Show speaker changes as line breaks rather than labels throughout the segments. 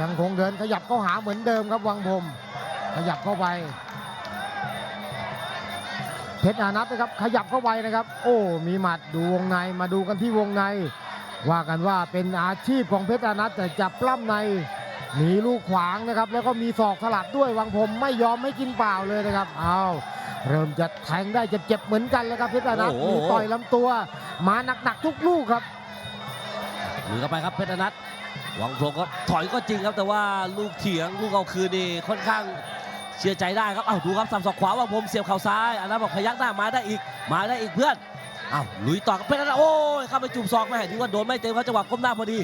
ยังคงเดินขยับเข้าหาเหมือนเดิมครับวังพรมขยับเข้าไปเพชรอานัทนะครับขยับเข้าไปนะครับ โอ้มีหมัดดูวงในมาดูกันที่วงใน ว่ากันว่าเป็นอาชีพของเพชรอานัทแต่จับปล้ำในมีลูกขวางนะครับ แล้วก็มีศอกสลับด้วยวังพรมไม่ยอมไม่กินเปล่าเลยนะครับเอาเริ่มจะแทงได้เจ็บๆเหมือนกันแล้วครับเพชรอานัท
โอ้โห
มีต่อยลำตัว มาหนักๆทุกลูกครับ
ลุยเข้าไปครับเพชรอนัทห วังพรหมก็ถอยก็จริงครับแต่ว่าลูกเถียงลูกเอาคืนนี่ค่อนข้างเชื่อใจได้ครับอ้าวดูครับสับศอกขวาหวังพรหมเสียบเข่าซ้ายอันนั้นบอกพยักหน้ามาได้อีกมาได้อีกเพื่อนอ้าวลุยต่อกับเพชรอนัทโอ้ยเข้าไปจุ่มศอกแม่ที่ว่าโดนไม่เต็มครับจังหวะก้มหน้าพอดี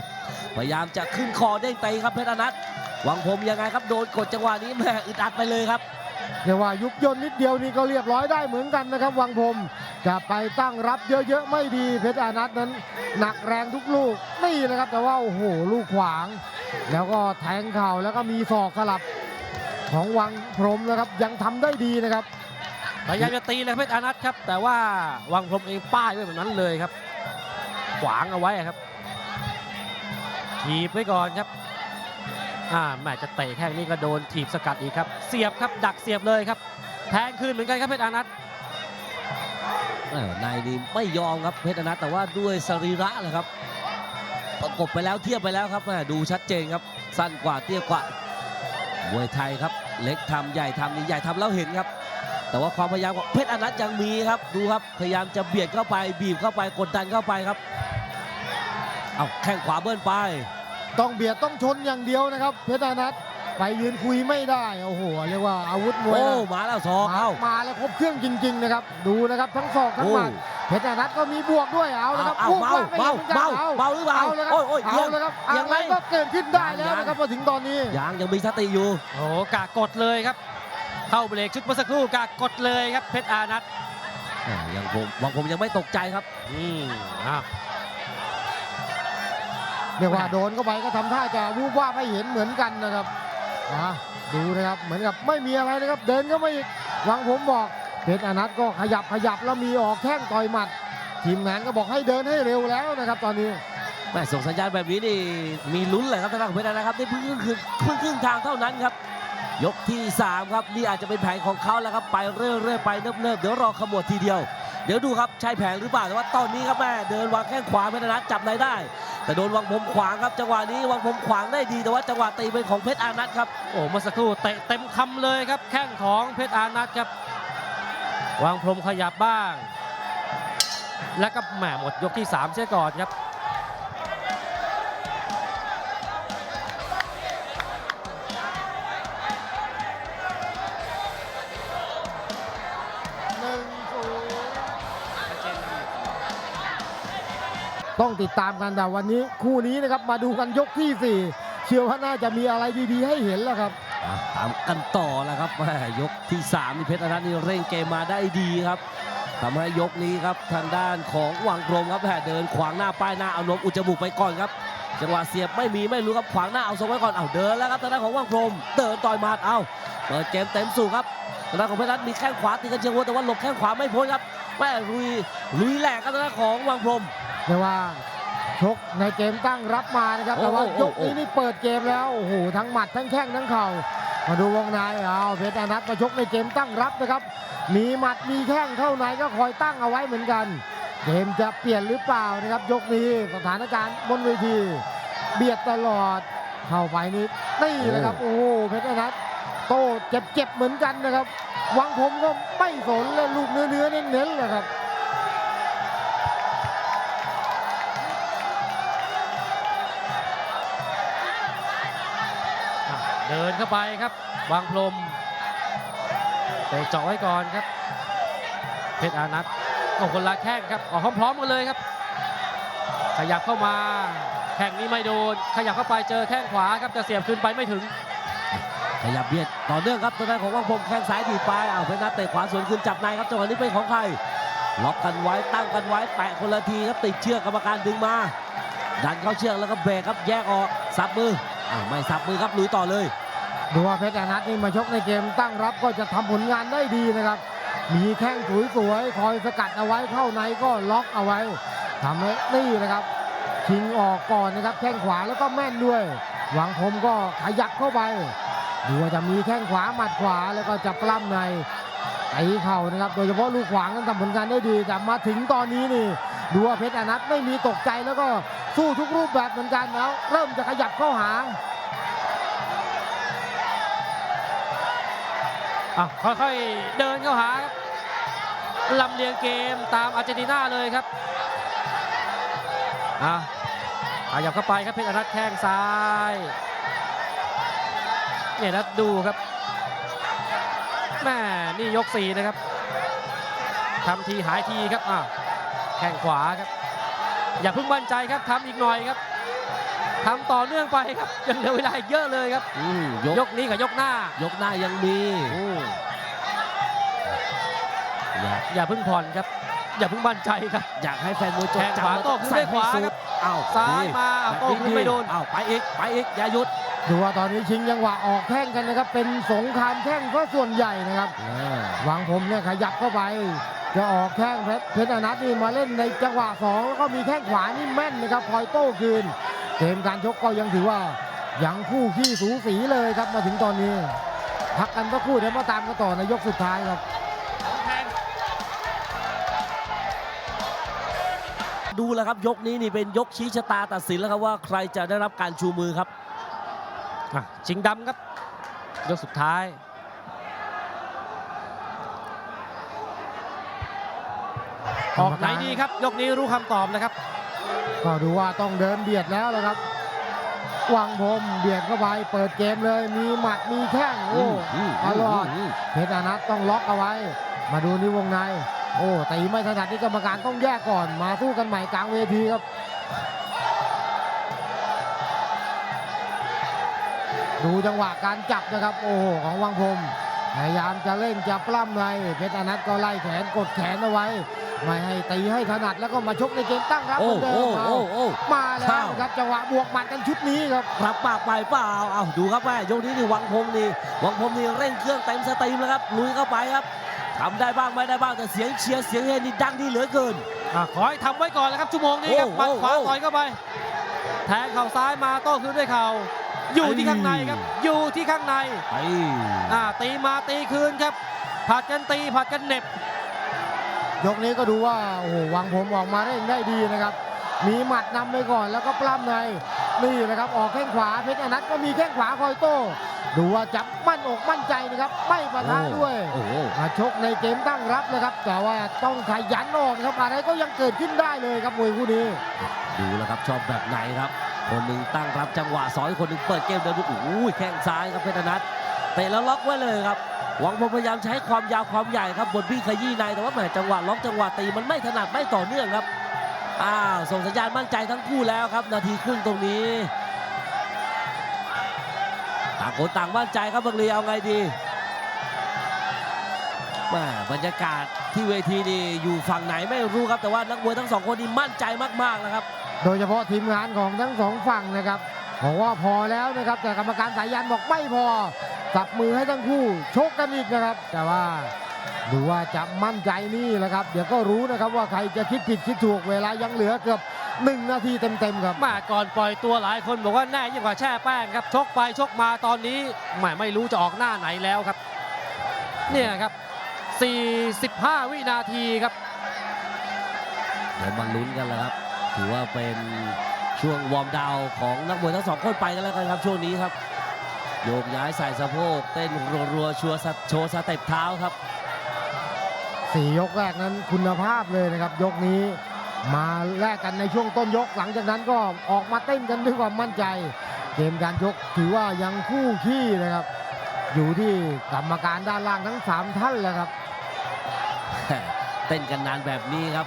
พยายามจะขึ้นคอเด้งตีครับเพชรอนัทหวังพรหมยังไงครับโดนกดจังหวะนี้แม่อึดอัดไปเลยครับ
เรียกว่ายุบย่นนิดเดียวนี่ก็เรียบร้อยได้เหมือนกันนะครับ วังพรมจะไปตั้งรับเยอะๆไม่ดีเพชรอานัทนั้น หนักแรงทุกลูกนี่นะครับ แต่ว่าโอ้โหลูกขวาง แล้วก็แทงเข่าแล้วก็มีศอกสลับของวังพรมนะครับยังทำได้ดีนะครับ
พยายามจะตีเลยเพชรอานัทครับ แต่ว่าวังพรมเองป้ายไว้แบบนั้นเลยครับ ขวางเอาไว้ครับถีบไว้ก่อนครับ อ่าแม่จะเตะแค่นี้ก็โดนถีบสกัดอีกครับ เสียบครับดักเสียบเลยครับ แทงคืนเหมือนกันครับเพชรอานัท
เออนายนี่ไม่ยอมครับเพชรอนัทแต่ว่าด้วยสรีระเลยครับประกบไปแล้วเทียบไปแล้วครับแม่ดูชัดเจนครับ สั้นกว่าเตี้ยกว่ามวยไทยครับ เล็กทำใหญ่ทำนี่ใหญ่ทำแล้วเห็นครับ แต่ว่าความพยายามของเพชรอนัทยังมีครับดูครับพยายามจะเบียดเข้าไปบีบเข้าไปกดดันเข้าไปครับเอาแข้งขวาเบิ้ลไป
ต้องเบียดต้องชนอย่างเดียวนะครับ เพชรอานัทไปยืนคุยไม่ได้โอ้โหเรียกว่าอาวุธมวย
โอ้
นะ
มาแล้วสอง
มา
เอา
มาแล้วครบเครื่องจริง ๆ นะครับ ดูนะครับทั้งศอกทั้ง
โอ้
หมัดเพชรอานัทก็มีบวกด้วยเอาละครับ
เอา
บวก
เบา
บ้งไม่
เบา
หมือนกัน
เบาเบาหรือเปล่า
เอาเลยครับ
โอ้ยโอ้ย
เอา
เอียง
เลยครับ
เอียง
อะ
ไหม
ไรก็เกิดขึ้นได้แล้ว
ยัง
นะครับมาถึงตอนนี้
ยังยังมีสติอยู่
โอ้โหกากดเลยครับ เข้าเบรกชุดเมื่อสักครู่กากดเลยครับเพชรอานัท
อ่ายังผมวังผมยังไม่ตกใจครับ
อืมอ้าว
เรียกว่าโดนเข้าไปก็ทำท่าจะวูบว่าบให้เห็นเหมือนกันนะครับดูนะครับเหมือนกับไม่มีอะไรนะครับ เดินก็ไม่หวังผมบอกเพชรอนัทก็ขยับขยับแล้วมีออกแข้งต่อยหมัด ทีมงานก็บอกให้เดินให้เร็วแล้วนะครับ ตอนนี้
แม่ส่งสัญญาณแบบนี้นี่มีลุ้นเลยครับทางด้านของเพชรนะครับนี่เพิ่งครึ่งคืนเพิ่งครึ่งทางเท่านั้นครับ ยกที่ 3 ครับนี่อาจจะเป็นแผนของเขาแล้วครับไปเรื่อยๆไปเนิบๆเดี๋ยวรอขมวดทีเดียวเดี๋ยวดูครับใช่แผนหรือเปล่าแต่ว่าตอนนี้ครับแม่เดินวางแข้งขวาเพชรนัทจับในได้ แต่โดนวังผมขวางครับจังหวะนี้วังผมขวางได้ดีแต่ว่าจังหวะตีเป็นของเพชรอานัทครับ
โอ้เมื่อสักครู่เตะเต็มคำเลยครับ แข้งของเพชรอานัทครับวางพรมขยับบ้าง และก็แหมหมดยกที่3เสียก่อนครับ
ต้องติดตามกันแต่วันนี้คู่นี้นะครับมาดูกันยกที่ 4 เชื่อว่าน่าจะมีอะไรดีๆให้เห็นแล้วครับ
ตามกันต่อแล้วครับยกที่3นี่เพชรอนัทนี่เร่งเกมมาได้ดีครับทำให้ยกนี้ครับทางด้านของวังกรมครับแม่เดินขวางหน้าป้ายหน้าเอานมอุจจมูกไปก่อนครับจังหวะเสียบไม่มีไม่รู้ครับขวางหน้าเอาทรงไว้ก่อนเอาเดินแล้วครับทางด้านของวังพรมเดินต่อยมัดเอาเปิดเกมเต็มสูบครับทางด้านของเพชรนัทมีแข้งขวาตีกันเชียงวัวแต่ว่าหลบแข้งขวาไม่พ้นครับแม่ลุยลุยแหลกครับทางด้านของวังพรม
เรียกว่าชกในเกมตั้งรับมานะครับ
โอ้
แต่ว่า
โอ้
ยก
โอ้
นี้นี่เปิดเกมแล้วโอ้โหทั้งหมัดทั้งแข้งทั้งเข่ามาดูวงในเอาเพชรอนัทมาชกในเกมตั้งรับนะครับ มีหมัดมีแข้งเข้าในก็คอยตั้งเอาไว้เหมือนกัน เกมจะเปลี่ยนหรือเปล่านะครับ ยกนี้สถานการณ์บนเวที เบียดตลอดเข้าไปนี่นี่นะครับโอ้โหเพชรอนัทโตเจ็บๆเหมือนกันนะครับวังผมก็ไม่สนเลยลูกเนื้อๆเน้นๆเลยครับ
เดินเข้าไปครับวางพรมเตะเจาะไว้ก่อนครับ เพชรอานัทก็คนละแข้งครับออกพร้อมๆกันเลยครับ ขยับเข้ามาแข้งนี้ไม่โดน ขยับเข้าไปเจอแข้งขวาครับจะเสียบขึ้นไปไม่ถึง
ขยับเบียดต่อเนื่องครับทางด้านของวังพรมแข้งซ้ายดีดไปเอาเพชรนัทเตะขวาสวนคืนจับในครับจังหวะนี้เป็นของใครล็อกกันไว้ตั้งกันไว้แปะคนละทีครับติดเชือกกรรมการดึงมา ดันเข้าเชือกแล้วก็เบรกครับแยกออกสับมือ อ่าไม่สับมือครับลุยต่อเลย
ดูว่าเพชรอนัทนี่มาชกในเกมตั้งรับก็จะทำผลงานได้ดีนะครับ มีแข้งสวยๆคอยสกัดเอาไว้เข้าในก็ล็อกเอาไว้ทำให้นี่นะครับชิงออกก่อนนะครับ แข้งขวาแล้วก็แม่นด้วย หวังผมก็ขยับเข้าไปดูว่าจะมีแข้งขวาหมัดขวาแล้วก็จะปล้ำในตีเข่านะครับ โดยเฉพาะลูกขวางนั้นทำผลงานได้ดีแต่มาถึงตอนนี้นี่ดูว่าเพชรอนัทไม่มีตกใจแล้วก็ สู้ทุกรูปแบบเหมือนกันแล้ว เริ่มจะขยับเข้าหา
อะค่อยๆเดินเข้าหาครับลำเลียงเกมตามอาร์เจนตินาเลยครับอะขยับเข้าไปครับเพชรอนัทแข้งซ้ายเนี่ยนะดูครับแม่นี่ยกสี่นะครับทำทีหายทีครับอะแข้งขวาครับ อย่าเพิ่งมั่นใจครับทำอีกหน่อยครับทำต่อเนื่องไปครับยังเหลือเวลาอีกเยอะเลยครับ
อืมย
ย
ก
กนี้กับยกหน้า
ยกหน้ายังมีอยาก
อย่าเพิ่งผ่อนครับ อย่าเพิ่งมั่นใจครับ
อยากให้แฟนมวยจด
แข้งขวา
จำ
โต้คืนด้วยขวาครับ
อ้าว
ซ้ายมา
แบบ
โต้คืนไม่โดน
อ้าวไปอีกไปอีกอย่าหยุด
ดูว่าตอนนี้ชิงจังหวะออกแข้งกันนะครับ เป็นสงครามแข้งก็ส่วนใหญ่นะครับหวังผมเนี่ยขยับเข้าไป จะออกแข้งเพชรเพชรอนัทนี่มาเล่นในจังหวะสองแล้วก็มีแข้งขวานี่แม่นนะครับคอยโต้คืน เกมการชกก็ยังถือว่ายังคู่ขี้สูสีเลยครับมาถึงตอนนี้ พักกันสักครู่เดี๋ยวมาตามกันต่อในยกสุดท้ายครับ
ดูแล้วครับยกนี้นี่เป็นยกชี้ชะตาตัดสินแล้วครับว่าใครจะได้รับการชูมือครับ
อะชิงดำครับ ยกสุดท้าย ออกไหนดีครับ ยกนี้รู้คำตอบนะครับ
ก็ดูว่าต้องเดินเบียดแล้วนะครับวังผมเบียดเข้าไปเปิดเกมเลย มีหมัดมีแข้งโอ้ตลอดเพชรอนัทต้องล็อกเอาไว้ มาดูนี่วงใน โอ้ตีไม่ถนัดนี่กรรมการต้องแยกก่อนมาสู้กันใหม่กลางเวทีครับ ดูจังหวะการจับนะครับ โอ้โหของวังพรมพยายามจะเล่นจะปล้ำในเพชรอนัทก็ไล่แขนกดแขนเอาไว้ ไม่ให้ตีให้ถนัดแล้วก็มาชกในเกมตั้งรับ
โอ้
เหมือนเดิ
โอ้
มเอา
โอ้โอ้
มาแล้วครับจังหวะบวกหมัดกันชุดนี้ครับ
รับปากไปเปล่าเอาดูครับแม่ยกนี้นี่หวังพงนี่หวังพงนี่เร่งเครื่องเต็มสตรีมแล้วครับลุยเข้าไปครับทำได้บ้างไม่ได้บ้างแต่เสียงเชียร์เสียงเฮนี่ดังดีเหลือเกิน
อะขอให้ทำไว้ก่อนนะครับชั่วโมงนี้ครับ
โอ้
หมัดขวา
โอ้
ต่อยเข้าไป แทงเข่าซ้ายมาโต้คืนด้วยเข่าอยู่ที่ข้างในครับ อยู่ที่ข้างใน
ไป
อ่าตีมาตีคืนครับผัดกันตีผัดกันเหน็บ
ยกนี้ก็ดูว่าโอ้โหวังผมออกมาได้ได้ดีนะครับ มีหมัดนำไปก่อนแล้วก็ปล้ำในนี่นะครับออกแข้งขวาเพชรอนัทก็มีแข้งขวาคอยโต้ดูว่าจับมั่นอกมั่นใจนะครับ ไม่ประทะด้วย
โอ้โห
มาชกในเกมตั้งรับนะครับ แต่ว่าต้องขยันออกนะครับอะไรก็ยังเกิดขึ้นได้เลยครับมวยคู่นี้
ดูแล้วครับชอบแบบไหนครับ คนหนึ่งตั้งรับจังหวะสอยคนหนึ่งเปิดเกมเดินบุกโอ้ยแข้งซ้ายครับเพชรนัท เตะแล้วล็อกไว้เลยครับ หวังพงพยายามใช้ความยาวความใหญ่ครับบนพี่ขยี้ในแต่ว่าแหมจังหวะล็อกจังหวะตีมันไม่ถนัดไม่ต่อเนื่องครับอ้าวส่งสัญญาณมั่นใจทั้งคู่แล้วครับ นาทีครึ่งตรงนี้ต่างคนต่างมั่นใจครับบังลีเอาไงดีม่บรรยากาศที่เวทีนี่อยู่ฝั่งไหนไม่รู้ครับแต่ว่านักมวยทั้งสองคนนี่มั่นใจมากๆนะครับ
โดยเฉพาะทีมงานของทั้งสองฝั่งนะครับ บอกว่าพอแล้วนะครับ แต่กรรมการสายยันบอกไม่พอสับมือให้ทั้งคู่ชกกันอีกนะครับ แต่ว่าดูว่าจะมั่นใจนี่แหละครับ เดี๋ยวก็รู้นะครับว่าใครจะคิดผิดคิดถูกเวลายังเหลือเกือบหนึ่งนาทีเต็มๆครับ
มาก่อนปล่อยตัวหลายคนบอกว่าแน่ยิ่งกว่าแช่แป้งครับชกไปชกมาตอนนี้แหม่ไม่รู้จะออกหน้าไหนแล้วครับ เนี่ยครับ 45 วินาทีครับ
เดี๋ยวมาลุ้นกันแล้วครับ ถือว่าเป็น ช่วงวอร์มดาวน์ของนักมวยทั้งสองคนไปกันแล้วกันครับช่วงนี้ครับ โยกย้ายใส่สะโพกเต้นรัวๆชัวร์สะโชว์สเต็ปเท้าครับ
สี่ยกแรกนั้นคุณภาพเลยนะครับ ยกนี้มาแลกกันในช่วงต้นยกหลังจากนั้นก็ออกมาเต้นกันด้วยความมั่นใจ เกมการชกถือว่ายังคู่ขี้นะครับ อยู่ที่กรรมการด้านล่างทั้งสามท่านแหละครับ
เต้นกันนานแบบนี้ครับ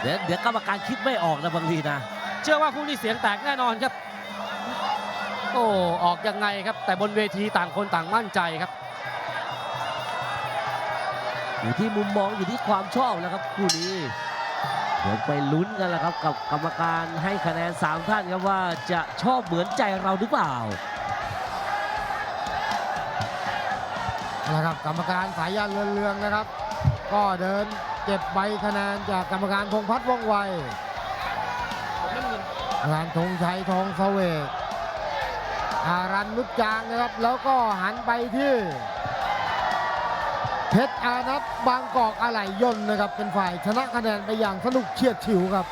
เดี๋ยวเดี๋ยวกรรมการคิดไม่ออกนะบางทีนะ
เชื่อว่าคู่นี้เสียงแตกแน่นอนครับ โอ้ออกยังไงครับ แต่บนเวทีต่างคนต่างมั่นใจครับ
อยู่ที่มุมมองอยู่ที่ความชอบนะครับคู่นี้เดี๋ยวไปลุ้นกันแหละครับกับกรรมการให้คะแนนสามท่านครับว่าจะชอบเหมือนใจเราหรือเปล่า
นะครับกรรมการสายยันเรืองๆนะครับ ก็เดินเก็บใบคะแนนจากกรรมการพงษ์พัฒน์ว่องไว กรรมการธงชัยทองเสวกอารันนุชจางนะครับ แล้วก็หันไปที่ เพชรอานัทบางกอกอะไหล่ยนต์นะครับ เป็นฝ่ายชนะคะแนนไปอย่างสนุกเฉียดฉิวครับ